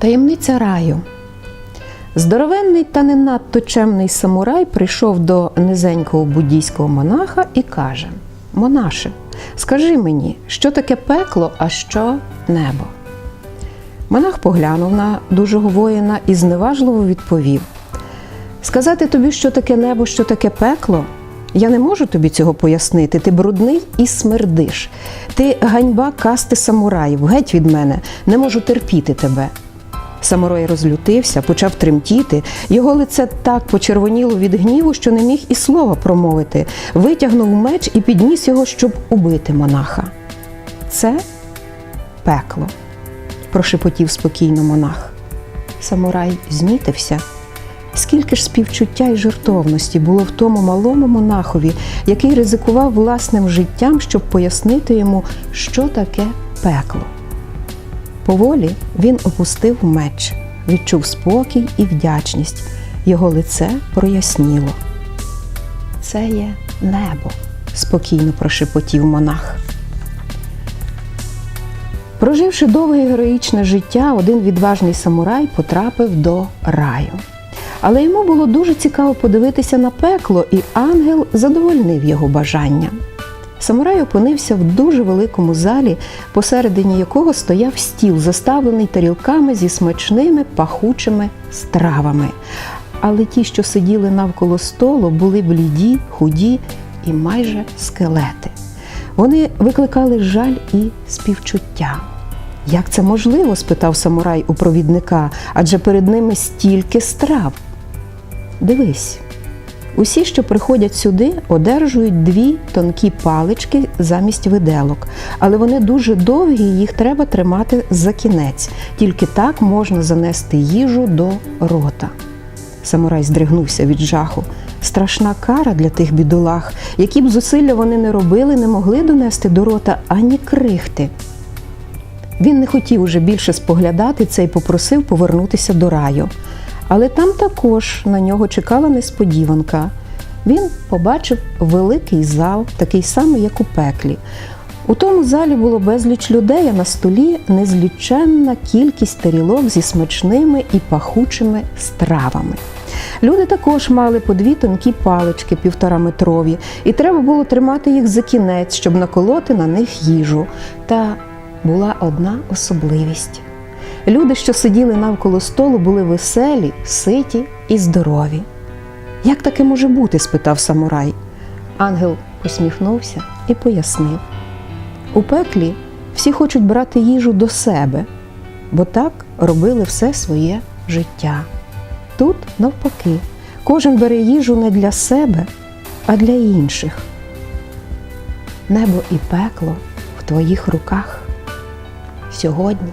Таємниця раю. Здоровенний та не надто чемний самурай прийшов до низенького буддійського монаха і каже: Монаше, скажи мені, що таке пекло, а що небо? Монах поглянув на дужого воїна і зневажливо відповів: Сказати тобі, що таке небо, що таке пекло? Я не можу тобі цього пояснити. Ти брудний і смердиш. Ти ганьба касти самураїв. Геть від мене, не можу терпіти тебе. Самурай розлютився, почав тремтіти. Його лице так почервоніло від гніву, що не міг і слова промовити. Витягнув меч і підніс його, щоб убити монаха. Це пекло, прошепотів спокійно монах. Самурай знітився. Скільки ж співчуття і жертовності було в тому малому монахові, який ризикував власним життям, щоб пояснити йому, що таке пекло. Поволі він опустив меч, відчув спокій і вдячність. Його лице проясніло. Це є небо, спокійно прошепотів монах. Проживши довге героїчне життя, один відважний самурай потрапив до раю. Але йому було дуже цікаво подивитися на пекло, і ангел задовольнив його бажання. Самурай опинився в дуже великому залі, посередині якого стояв стіл, заставлений тарілками зі смачними пахучими стравами. Але ті, що сиділи навколо столу, були бліді, худі і майже скелети. Вони викликали жаль і співчуття. Як це можливо? спитав самурай у провідника, адже перед ними стільки страв. Дивись, усі, що приходять сюди, одержують дві тонкі палички замість виделок, але вони дуже довгі, їх треба тримати за кінець. Тільки так можна занести їжу до рота. Самурай здригнувся від жаху. Страшна кара для тих бідолах, які б зусилля вони не робили, не могли донести до рота ані крихти. Він не хотів уже більше споглядати це і попросив повернутися до раю. Але там також на нього чекала несподіванка. Він побачив великий зал, такий самий, як у пеклі. У тому залі було безліч людей, а на столі незліченна кількість тарілок зі смачними і пахучими стравами. Люди також мали по дві тонкі палички півтораметрові, і треба було тримати їх за кінець, щоб наколоти на них їжу. Та була одна особливість. Люди, що сиділи навколо столу, були веселі, ситі і здорові. Як таке може бути? спитав самурай. Ангел усміхнувся і пояснив. У пеклі всі хочуть брати їжу до себе, бо так робили все своє життя. Тут, навпаки, кожен бере їжу не для себе, а для інших. Небо і пекло в твоїх руках сьогодні